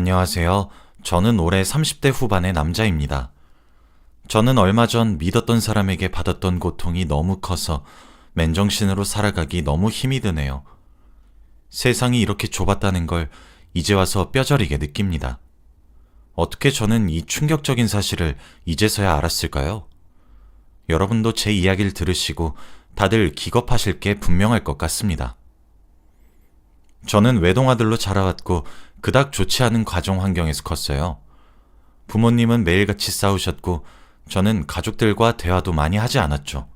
안녕하세요. 저는 올해 30대 후반의 남자입니다. 저는 얼마 전 믿었던 사람에게 받았던 고통이 너무 커서 맨정신으로 살아가기 너무 힘이 드네요. 세상이 이렇게 좁았다는 걸 이제 와서 뼈저리게 느낍니다. 어떻게 저는 이 충격적인 사실을 이제서야 알았을까요? 여러분도 제 이야기를 들으시고 다들 기겁하실 게 분명할 것 같습니다. 저는 외동아들로 자라왔고 그닥 좋지 않은 가정 환경에서 컸어요. 부모님은 매일같이 싸우셨고 저는 가족들과 대화도 많이 하지 않았죠.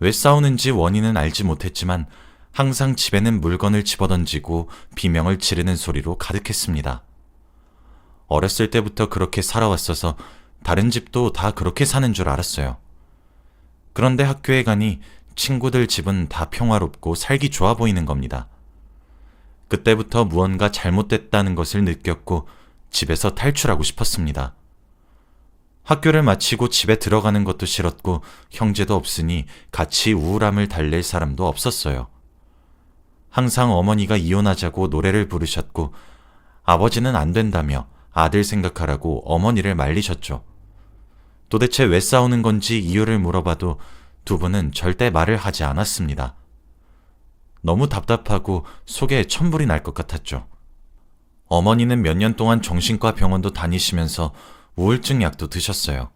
왜 싸우는지 원인은 알지 못했지만 항상 집에는 물건을 집어던지고 비명을 지르는 소리로 가득했습니다. 어렸을 때부터 그렇게 살아왔어서 다른 집도 다 그렇게 사는 줄 알았어요. 그런데 학교에 가니 친구들 집은 다 평화롭고 살기 좋아 보이는 겁니다. 그때부터 무언가 잘못됐다는 것을 느꼈고 집에서 탈출하고 싶었습니다. 학교를 마치고 집에 들어가는 것도 싫었고 형제도 없으니 같이 우울함을 달랠 사람도 없었어요. 항상 어머니가 이혼하자고 노래를 부르셨고 아버지는 안 된다며 아들 생각하라고 어머니를 말리셨죠. 도대체 왜 싸우는 건지 이유를 물어봐도 두 분은 절대 말을 하지 않았습니다. 너무 답답하고 속에 천불이 날 것 같았죠. 어머니는 몇 년 동안 정신과 병원도 다니시면서 우울증 약도 드셨어요.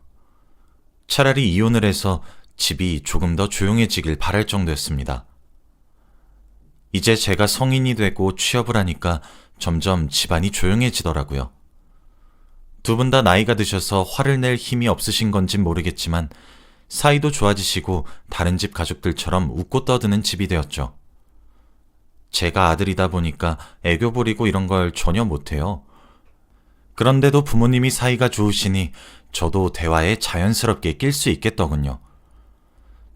차라리 이혼을 해서 집이 조금 더 조용해지길 바랄 정도였습니다. 이제 제가 성인이 되고 취업을 하니까 점점 집안이 조용해지더라고요. 두 분 다 나이가 드셔서 화를 낼 힘이 없으신 건진 모르겠지만 사이도 좋아지시고 다른 집 가족들처럼 웃고 떠드는 집이 되었죠. 제가 아들이다 보니까 애교 부리고 이런 걸 전혀 못해요. 그런데도 부모님이 사이가 좋으시니 저도 대화에 자연스럽게 낄 수 있겠더군요.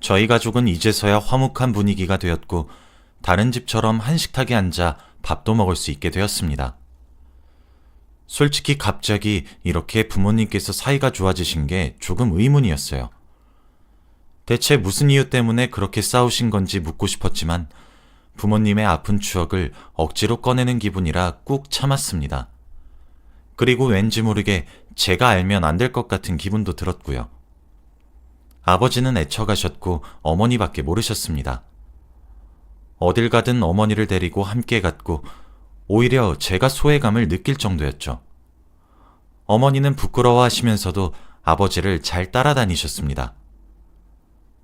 저희 가족은 이제서야 화목한 분위기가 되었고 다른 집처럼 한식탁에 앉아 밥도 먹을 수 있게 되었습니다. 솔직히 갑자기 이렇게 부모님께서 사이가 좋아지신 게 조금 의문이었어요. 대체 무슨 이유 때문에 그렇게 싸우신 건지 묻고 싶었지만 부모님의 아픈 추억을 억지로 꺼내는 기분이라 꾹 참았습니다. 그리고 왠지 모르게 제가 알면 안 될 것 같은 기분도 들었고요. 아버지는 애처가셨고 어머니밖에 모르셨습니다. 어딜 가든 어머니를 데리고 함께 갔고 오히려 제가 소외감을 느낄 정도였죠. 어머니는 부끄러워하시면서도 아버지를 잘 따라다니셨습니다.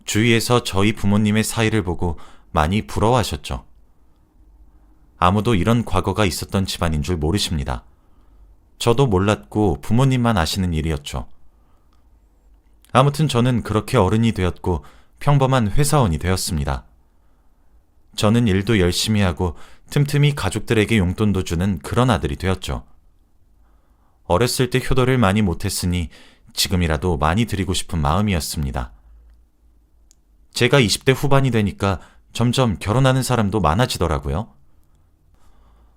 주위에서 저희 부모님의 사이를 보고 많이 부러워하셨죠. 아무도 이런 과거가 있었던 집안인 줄 모르십니다. 저도 몰랐고 부모님만 아시는 일이었죠. 아무튼 저는 그렇게 어른이 되었고 평범한 회사원이 되었습니다. 저는 일도 열심히 하고 틈틈이 가족들에게 용돈도 주는 그런 아들이 되었죠. 어렸을 때 효도를 많이 못했으니 지금이라도 많이 드리고 싶은 마음이었습니다. 제가 20대 후반이 되니까 점점 결혼하는 사람도 많아지더라고요.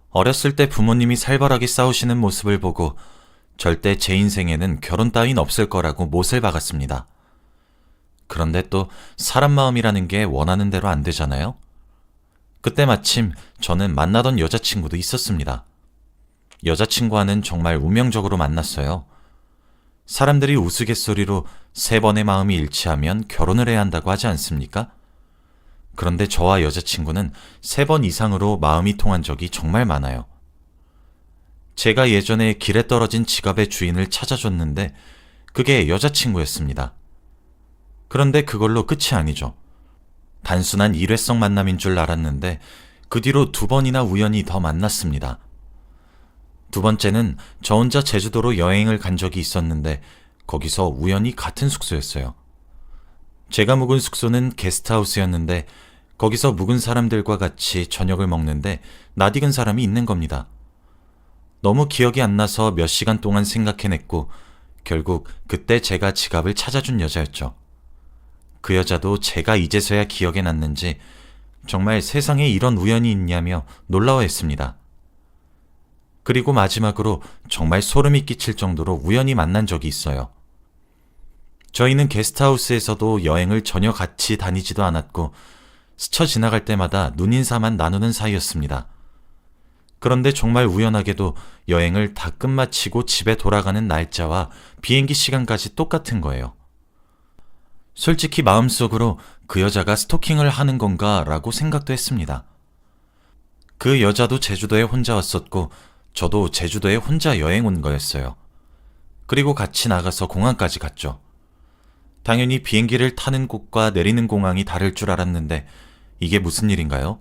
어렸을 때 부모님이 살벌하게 싸우시는 모습을 보고 절대 제 인생에는 결혼 따윈 없을 거라고 못을 박았습니다. 그런데 또 사람 마음이라는 게 원하는 대로 안 되잖아요? 그때 마침 저는 만나던 여자친구도 있었습니다. 여자친구와는 정말 운명적으로 만났어요. 사람들이 우스갯소리로 세 번의 마음이 일치하면 결혼을 해야 한다고 하지 않습니까? 그런데 저와 여자친구는 세 번 이상으로 마음이 통한 적이 정말 많아요. 제가 예전에 길에 떨어진 지갑의 주인을 찾아줬는데 그게 여자친구였습니다. 그런데 그걸로 끝이 아니죠. 단순한 일회성 만남인 줄 알았는데 그 뒤로 두 번이나 우연히 더 만났습니다. 두 번째는 저 혼자 제주도로 여행을 간 적이 있었는데 거기서 우연히 같은 숙소였어요. 제가 묵은 숙소는 게스트하우스였는데 거기서 묵은 사람들과 같이 저녁을 먹는데 낯익은 사람이 있는 겁니다. 너무 기억이 안 나서 몇 시간 동안 생각해냈고 결국 그때 제가 지갑을 찾아준 여자였죠. 그 여자도 제가 이제서야 기억에 났는지 정말 세상에 이런 우연이 있냐며 놀라워했습니다. 그리고 마지막으로 정말 소름이 끼칠 정도로 우연히 만난 적이 있어요. 저희는 게스트하우스에서도 여행을 전혀 같이 다니지도 않았고 스쳐 지나갈 때마다 눈인사만 나누는 사이였습니다. 그런데 정말 우연하게도 여행을 다 끝마치고 집에 돌아가는 날짜와 비행기 시간까지 똑같은 거예요. 솔직히 마음속으로 그 여자가 스토킹을 하는 건가 라고 생각도 했습니다. 그 여자도 제주도에 혼자 왔었고, 저도 제주도에 혼자 여행 온 거였어요. 그리고 같이 나가서 공항까지 갔죠. 당연히 비행기를 타는 곳과 내리는 공항이 다를 줄 알았는데, 이게 무슨 일인가요?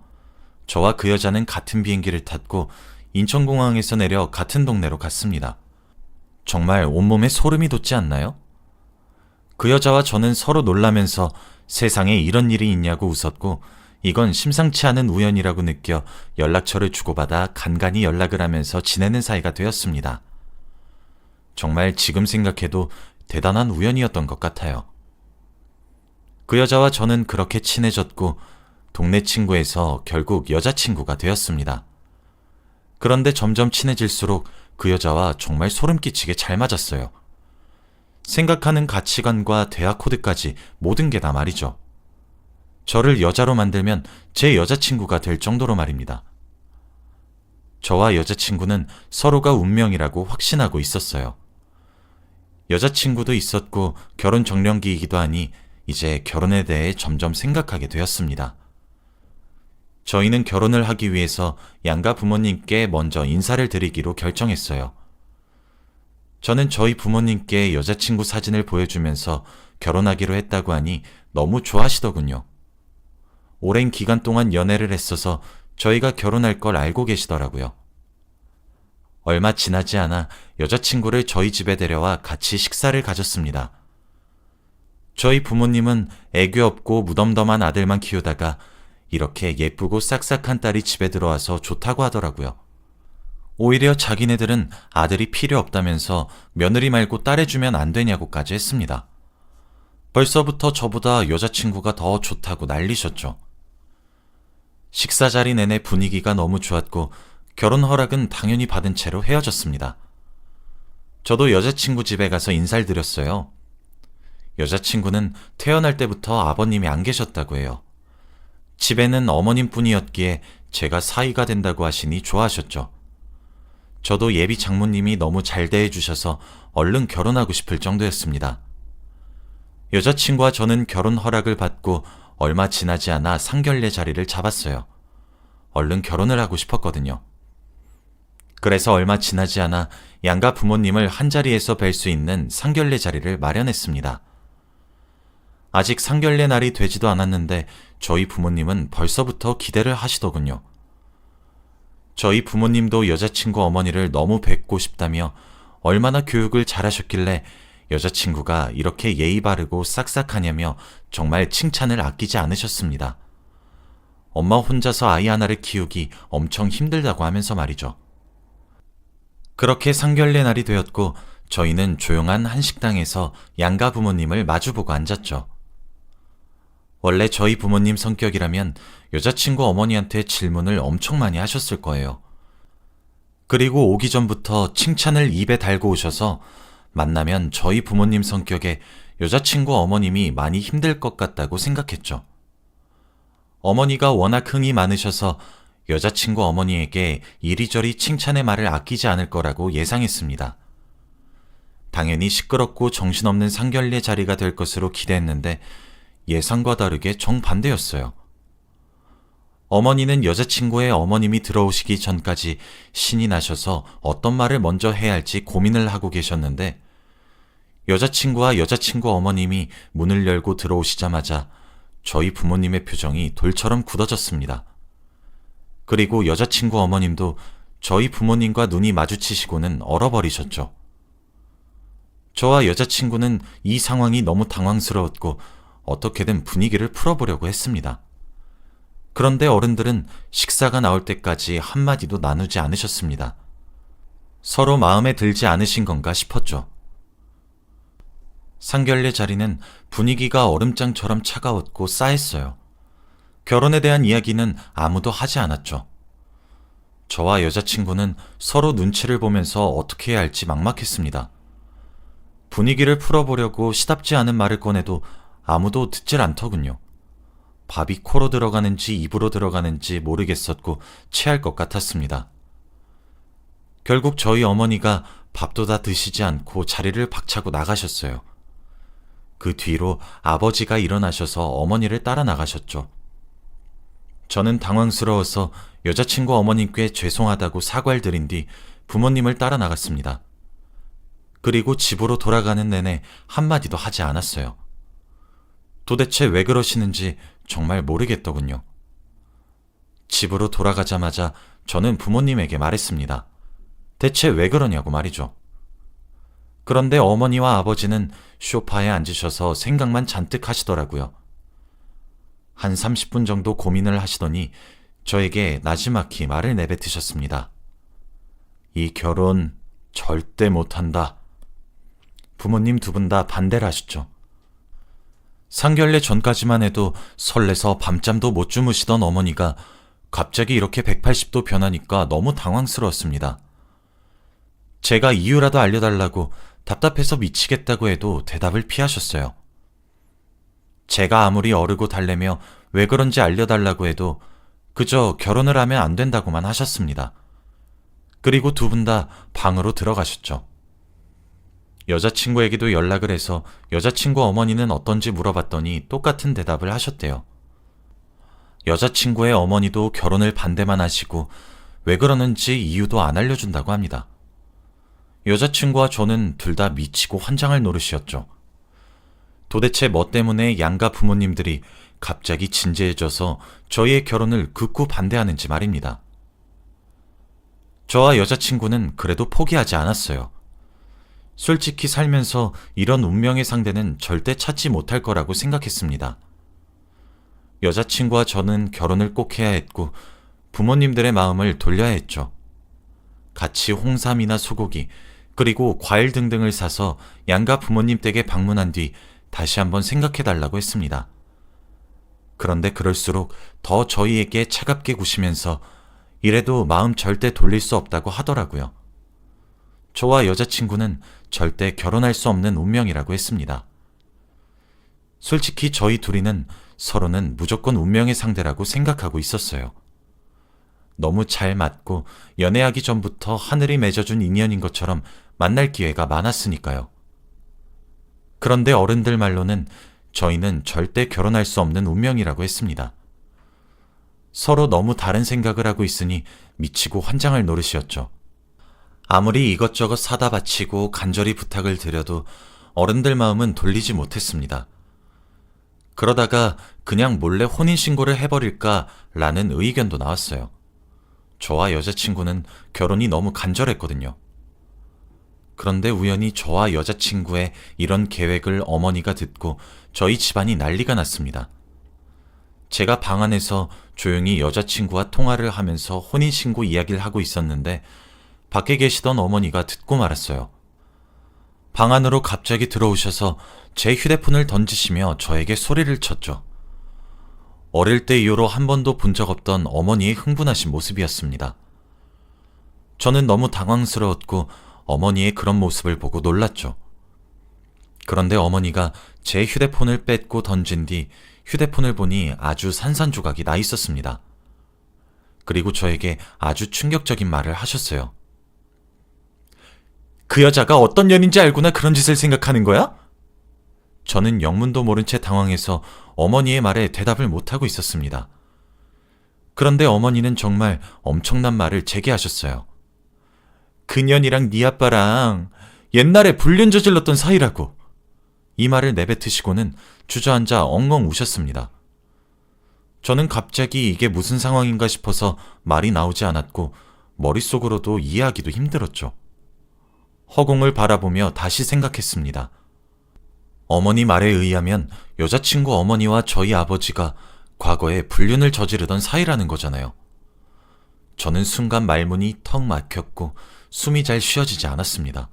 저와 그 여자는 같은 비행기를 탔고, 인천공항에서 내려 같은 동네로 갔습니다. 정말 온몸에 소름이 돋지 않나요? 그 여자와 저는 서로 놀라면서 세상에 이런 일이 있냐고 웃었고, 이건 심상치 않은 우연이라고 느껴 연락처를 주고받아 간간히 연락을 하면서 지내는 사이가 되었습니다. 정말 지금 생각해도 대단한 우연이었던 것 같아요. 그 여자와 저는 그렇게 친해졌고, 동네 친구에서 결국 여자친구가 되었습니다. 그런데 점점 친해질수록 그 여자와 정말 소름 끼치게 잘 맞았어요. 생각하는 가치관과 대화 코드까지 모든 게 다 말이죠. 저를 여자로 만들면 제 여자친구가 될 정도로 말입니다. 저와 여자친구는 서로가 운명이라고 확신하고 있었어요. 여자친구도 있었고 결혼 정년기이기도 하니 이제 결혼에 대해 점점 생각하게 되었습니다. 저희는 결혼을 하기 위해서 양가 부모님께 먼저 인사를 드리기로 결정했어요. 저는 저희 부모님께 여자친구 사진을 보여주면서 결혼하기로 했다고 하니 너무 좋아하시더군요. 오랜 기간 동안 연애를 했어서 저희가 결혼할 걸 알고 계시더라고요. 얼마 지나지 않아 여자친구를 저희 집에 데려와 같이 식사를 가졌습니다. 저희 부모님은 애교 없고 무덤덤한 아들만 키우다가 이렇게 예쁘고 싹싹한 딸이 집에 들어와서 좋다고 하더라고요. 오히려 자기네들은 아들이 필요 없다면서 며느리 말고 딸 해주면 안 되냐고까지 했습니다. 벌써부터 저보다 여자친구가 더 좋다고 난리셨죠. 식사 자리 내내 분위기가 너무 좋았고 결혼 허락은 당연히 받은 채로 헤어졌습니다. 저도 여자친구 집에 가서 인사를 드렸어요. 여자친구는 태어날 때부터 아버님이 안 계셨다고 해요. 집에는 어머님 뿐이었기에 제가 사이가 된다고 하시니 좋아하셨죠. 저도 예비 장모님이 너무 잘 대해주셔서 얼른 결혼하고 싶을 정도였습니다. 여자친구와 저는 결혼 허락을 받고 얼마 지나지 않아 상견례 자리를 잡았어요. 얼른 결혼을 하고 싶었거든요. 그래서 얼마 지나지 않아 양가 부모님을 한 자리에서 뵐 수 있는 상견례 자리를 마련했습니다. 아직 상견례 날이 되지도 않았는데 저희 부모님은 벌써부터 기대를 하시더군요. 저희 부모님도 여자친구 어머니를 너무 뵙고 싶다며 얼마나 교육을 잘하셨길래 여자친구가 이렇게 예의 바르고 싹싹하냐며 정말 칭찬을 아끼지 않으셨습니다. 엄마 혼자서 아이 하나를 키우기 엄청 힘들다고 하면서 말이죠. 그렇게 상견례 날이 되었고 저희는 조용한 한식당에서 양가 부모님을 마주보고 앉았죠. 원래 저희 부모님 성격이라면 여자친구 어머니한테 질문을 엄청 많이 하셨을 거예요. 그리고 오기 전부터 칭찬을 입에 달고 오셔서 만나면 저희 부모님 성격에 여자친구 어머님이 많이 힘들 것 같다고 생각했죠. 어머니가 워낙 흥이 많으셔서 여자친구 어머니에게 이리저리 칭찬의 말을 아끼지 않을 거라고 예상했습니다. 당연히 시끄럽고 정신없는 상견례 자리가 될 것으로 기대했는데 예상과 다르게 정반대였어요. 어머니는 여자친구의 어머님이 들어오시기 전까지 신이 나셔서 어떤 말을 먼저 해야 할지 고민을 하고 계셨는데 여자친구와 여자친구 어머님이 문을 열고 들어오시자마자 저희 부모님의 표정이 돌처럼 굳어졌습니다. 그리고 여자친구 어머님도 저희 부모님과 눈이 마주치시고는 얼어버리셨죠. 저와 여자친구는 이 상황이 너무 당황스러웠고 어떻게든 분위기를 풀어보려고 했습니다. 그런데 어른들은 식사가 나올 때까지 한마디도 나누지 않으셨습니다. 서로 마음에 들지 않으신 건가 싶었죠. 상견례 자리는 분위기가 얼음장처럼 차가웠고 싸했어요. 결혼에 대한 이야기는 아무도 하지 않았죠. 저와 여자친구는 서로 눈치를 보면서 어떻게 해야 할지 막막했습니다. 분위기를 풀어보려고 시답지 않은 말을 꺼내도 아무도 듣질 않더군요. 밥이 코로 들어가는지 입으로 들어가는지 모르겠었고 체할 것 같았습니다. 결국 저희 어머니가 밥도 다 드시지 않고 자리를 박차고 나가셨어요. 그 뒤로 아버지가 일어나셔서 어머니를 따라 나가셨죠. 저는 당황스러워서 여자친구 어머님께 죄송하다고 사과를 드린 뒤 부모님을 따라 나갔습니다. 그리고 집으로 돌아가는 내내 한마디도 하지 않았어요. 도대체 왜 그러시는지 정말 모르겠더군요. 집으로 돌아가자마자 저는 부모님에게 말했습니다. 대체 왜 그러냐고 말이죠. 그런데 어머니와 아버지는 쇼파에 앉으셔서 생각만 잔뜩 하시더라고요. 한 30분 정도 고민을 하시더니 저에게 나지막히 말을 내뱉으셨습니다. 이 결혼 절대 못한다. 부모님 두 분 다 반대를 하셨죠. 상견례 전까지만 해도 설레서 밤잠도 못 주무시던 어머니가 갑자기 이렇게 180도 변하니까 너무 당황스러웠습니다. 제가 이유라도 알려달라고 답답해서 미치겠다고 해도 대답을 피하셨어요. 제가 아무리 어르고 달래며 왜 그런지 알려달라고 해도 그저 결혼을 하면 안 된다고만 하셨습니다. 그리고 두 분 다 방으로 들어가셨죠. 여자친구에게도 연락을 해서 여자친구 어머니는 어떤지 물어봤더니 똑같은 대답을 하셨대요. 여자친구의 어머니도 결혼을 반대만 하시고 왜 그러는지 이유도 안 알려준다고 합니다. 여자친구와 저는 둘 다 미치고 환장할 노릇이었죠. 도대체 뭐 때문에 양가 부모님들이 갑자기 진지해져서 저희의 결혼을 극구 반대하는지 말입니다. 저와 여자친구는 그래도 포기하지 않았어요. 솔직히 살면서 이런 운명의 상대는 절대 찾지 못할 거라고 생각했습니다. 여자친구와 저는 결혼을 꼭 해야 했고 부모님들의 마음을 돌려야 했죠. 같이 홍삼이나 소고기, 그리고 과일 등등을 사서 양가 부모님 댁에 방문한 뒤 다시 한번 생각해 달라고 했습니다. 그런데 그럴수록 더 저희에게 차갑게 구시면서 이래도 마음 절대 돌릴 수 없다고 하더라고요. 저와 여자친구는 절대 결혼할 수 없는 운명이라고 했습니다. 솔직히 저희 둘이는 서로는 무조건 운명의 상대라고 생각하고 있었어요. 너무 잘 맞고 연애하기 전부터 하늘이 맺어준 인연인 것처럼 만날 기회가 많았으니까요. 그런데 어른들 말로는 저희는 절대 결혼할 수 없는 운명이라고 했습니다. 서로 너무 다른 생각을 하고 있으니 미치고 환장할 노릇이었죠. 아무리 이것저것 사다 바치고 간절히 부탁을 드려도 어른들 마음은 돌리지 못했습니다. 그러다가 그냥 몰래 혼인신고를 해버릴까 라는 의견도 나왔어요. 저와 여자친구는 결혼이 너무 간절했거든요. 그런데 우연히 저와 여자친구의 이런 계획을 어머니가 듣고 저희 집안이 난리가 났습니다. 제가 방 안에서 조용히 여자친구와 통화를 하면서 혼인신고 이야기를 하고 있었는데 밖에 계시던 어머니가 듣고 말았어요. 방 안으로 갑자기 들어오셔서 제 휴대폰을 던지시며 저에게 소리를 쳤죠. 어릴 때 이후로 한 번도 본 적 없던 어머니의 흥분하신 모습이었습니다. 저는 너무 당황스러웠고 어머니의 그런 모습을 보고 놀랐죠. 그런데 어머니가 제 휴대폰을 뺏고 던진 뒤 휴대폰을 보니 아주 산산조각이 나 있었습니다. 그리고 저에게 아주 충격적인 말을 하셨어요. 그 여자가 어떤 년인지 알고나 그런 짓을 생각하는 거야? 저는 영문도 모른 채 당황해서 어머니의 말에 대답을 못하고 있었습니다. 그런데 어머니는 정말 엄청난 말을 제게 하셨어요. 그년이랑 네 아빠랑 옛날에 불륜 저질렀던 사이라고. 이 말을 내뱉으시고는 주저앉아 엉엉 우셨습니다. 저는 갑자기 이게 무슨 상황인가 싶어서 말이 나오지 않았고 머릿속으로도 이해하기도 힘들었죠. 허공을 바라보며 다시 생각했습니다. 어머니 말에 의하면 여자친구 어머니와 저희 아버지가 과거에 불륜을 저지르던 사이라는 거잖아요. 저는 순간 말문이 턱 막혔고 숨이 잘 쉬어지지 않았습니다.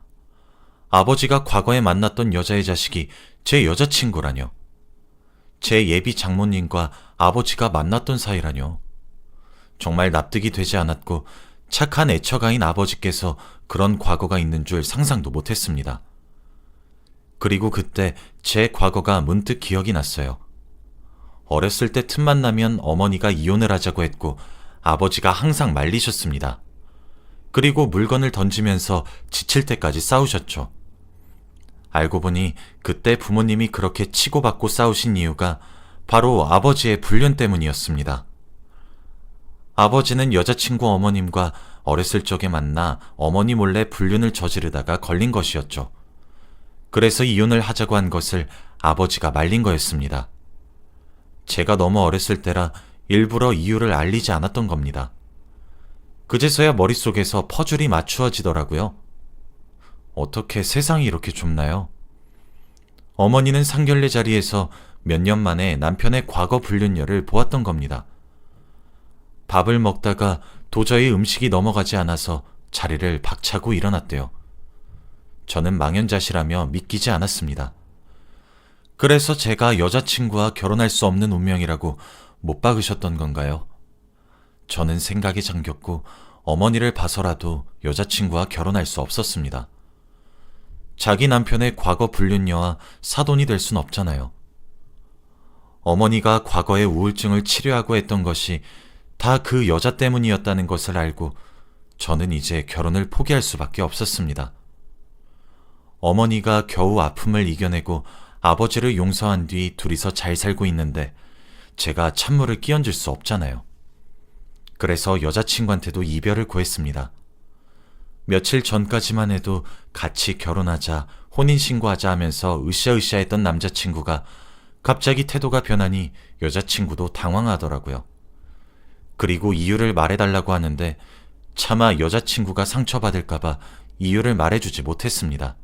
아버지가 과거에 만났던 여자의 자식이 제 여자친구라뇨. 제 예비 장모님과 아버지가 만났던 사이라뇨. 정말 납득이 되지 않았고 착한 애처가인 아버지께서 그런 과거가 있는 줄 상상도 못했습니다. 그리고 그때 제 과거가 문득 기억이 났어요. 어렸을 때 틈만 나면 어머니가 이혼을 하자고 했고 아버지가 항상 말리셨습니다. 그리고 물건을 던지면서 지칠 때까지 싸우셨죠. 알고 보니 그때 부모님이 그렇게 치고받고 싸우신 이유가 바로 아버지의 불륜 때문이었습니다. 아버지는 여자친구 어머님과 어렸을 적에 만나 어머니 몰래 불륜을 저지르다가 걸린 것이었죠. 그래서 이혼을 하자고 한 것을 아버지가 말린 거였습니다. 제가 너무 어렸을 때라 일부러 이유를 알리지 않았던 겁니다. 그제서야 머릿속에서 퍼즐이 맞추어지더라고요. 어떻게 세상이 이렇게 좁나요? 어머니는 상견례 자리에서 몇 년 만에 남편의 과거 불륜녀를 보았던 겁니다. 밥을 먹다가 도저히 음식이 넘어가지 않아서 자리를 박차고 일어났대요. 저는 망연자실하며 믿기지 않았습니다. 그래서 제가 여자친구와 결혼할 수 없는 운명이라고 못 박으셨던 건가요? 저는 생각에 잠겼고 어머니를 봐서라도 여자친구와 결혼할 수 없었습니다. 자기 남편의 과거 불륜녀와 사돈이 될 순 없잖아요. 어머니가 과거의 우울증을 치료하고 했던 것이 다 그 여자 때문이었다는 것을 알고 저는 이제 결혼을 포기할 수밖에 없었습니다. 어머니가 겨우 아픔을 이겨내고 아버지를 용서한 뒤 둘이서 잘 살고 있는데 제가 찬물을 끼얹을 수 없잖아요. 그래서 여자친구한테도 이별을 구했습니다. 며칠 전까지만 해도 같이 결혼하자, 혼인신고하자 하면서 으쌰으쌰 했던 남자친구가 갑자기 태도가 변하니 여자친구도 당황하더라고요. 그리고 이유를 말해달라고 하는데 차마 여자친구가 상처받을까봐 이유를 말해주지 못했습니다.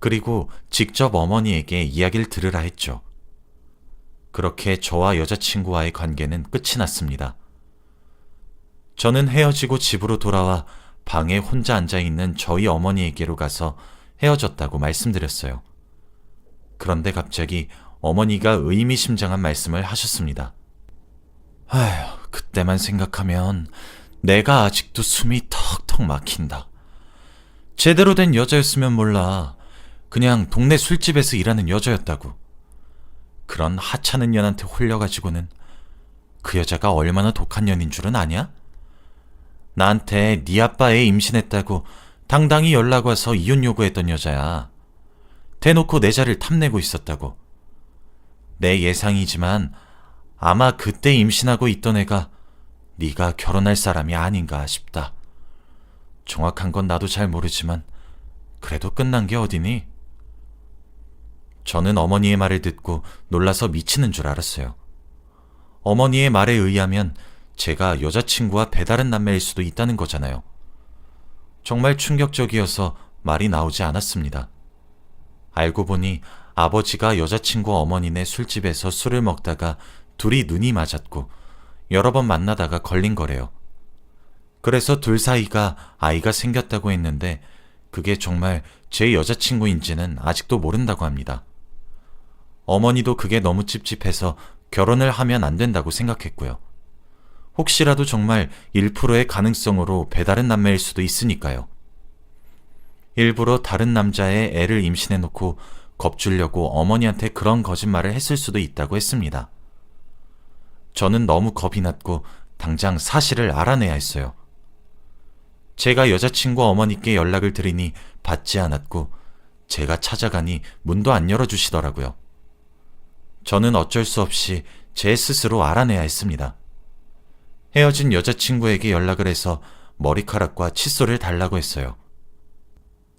그리고 직접 어머니에게 이야기를 들으라 했죠. 그렇게 저와 여자친구와의 관계는 끝이 났습니다. 저는 헤어지고 집으로 돌아와 방에 혼자 앉아 있는 저희 어머니에게로 가서 헤어졌다고 말씀드렸어요. 그런데 갑자기 어머니가 의미심장한 말씀을 하셨습니다. 아휴, 그때만 생각하면 내가 아직도 숨이 턱턱 막힌다. 제대로 된 여자였으면 몰라. 그냥 동네 술집에서 일하는 여자였다고. 그런 하찮은 년한테 홀려가지고는 그 여자가 얼마나 독한 년인 줄은 아냐? 나한테 네 아빠 애 임신했다고 당당히 연락 와서 이혼 요구했던 여자야. 대놓고 내 자를 탐내고 있었다고. 내 예상이지만 아마 그때 임신하고 있던 애가 네가 결혼할 사람이 아닌가 싶다. 정확한 건 나도 잘 모르지만 그래도 끝난 게 어디니? 저는 어머니의 말을 듣고 놀라서 미치는 줄 알았어요. 어머니의 말에 의하면 제가 여자친구와 배다른 남매일 수도 있다는 거잖아요. 정말 충격적이어서 말이 나오지 않았습니다. 알고 보니 아버지가 여자친구 어머니네 술집에서 술을 먹다가 둘이 눈이 맞았고 여러 번 만나다가 걸린 거래요. 그래서 둘 사이가 아이가 생겼다고 했는데 그게 정말 제 여자친구인지는 아직도 모른다고 합니다. 어머니도 그게 너무 찝찝해서 결혼을 하면 안 된다고 생각했고요. 혹시라도 정말 1%의 가능성으로 배다른 남매일 수도 있으니까요. 일부러 다른 남자의 애를 임신해놓고 겁주려고 어머니한테 그런 거짓말을 했을 수도 있다고 했습니다. 저는 너무 겁이 났고 당장 사실을 알아내야 했어요. 제가 여자친구 어머니께 연락을 드리니 받지 않았고 제가 찾아가니 문도 안 열어주시더라고요. 저는 어쩔 수 없이 제 스스로 알아내야 했습니다. 헤어진 여자친구에게 연락을 해서 머리카락과 칫솔을 달라고 했어요.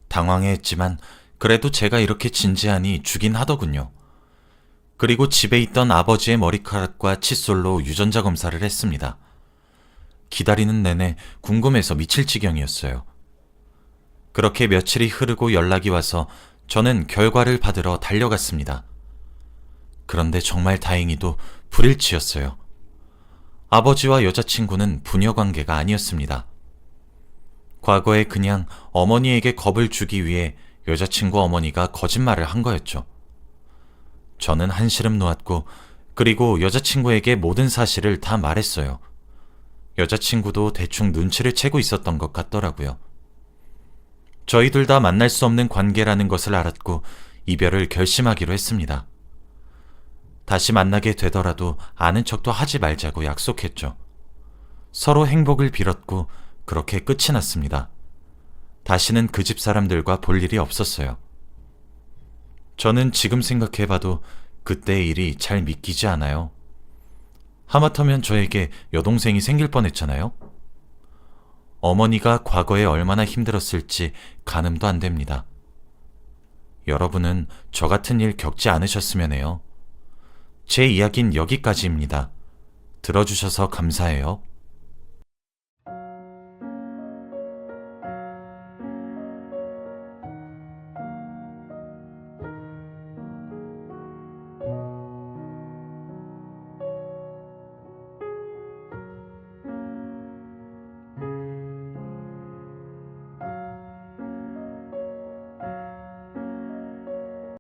당황해 했지만 그래도 제가 이렇게 진지하니 주긴 하더군요. 그리고 집에 있던 아버지의 머리카락과 칫솔로 유전자 검사를 했습니다. 기다리는 내내 궁금해서 미칠 지경이었어요. 그렇게 며칠이 흐르고 연락이 와서 저는 결과를 받으러 달려갔습니다. 그런데 정말 다행히도 불일치였어요. 아버지와 여자친구는 부녀 관계가 아니었습니다. 과거에 그냥 어머니에게 겁을 주기 위해 여자친구 어머니가 거짓말을 한 거였죠. 저는 한시름 놓았고, 그리고 여자친구에게 모든 사실을 다 말했어요. 여자친구도 대충 눈치를 채고 있었던 것 같더라고요. 저희 둘 다 만날 수 없는 관계라는 것을 알았고, 이별을 결심하기로 했습니다. 다시 만나게 되더라도 아는 척도 하지 말자고 약속했죠. 서로 행복을 빌었고 그렇게 끝이 났습니다. 다시는 그 집 사람들과 볼 일이 없었어요. 저는 지금 생각해봐도 그때의 일이 잘 믿기지 않아요. 하마터면 저에게 여동생이 생길 뻔했잖아요. 어머니가 과거에 얼마나 힘들었을지 가늠도 안 됩니다. 여러분은 저 같은 일 겪지 않으셨으면 해요. 제 이야기는 여기까지입니다. 들어주셔서 감사해요.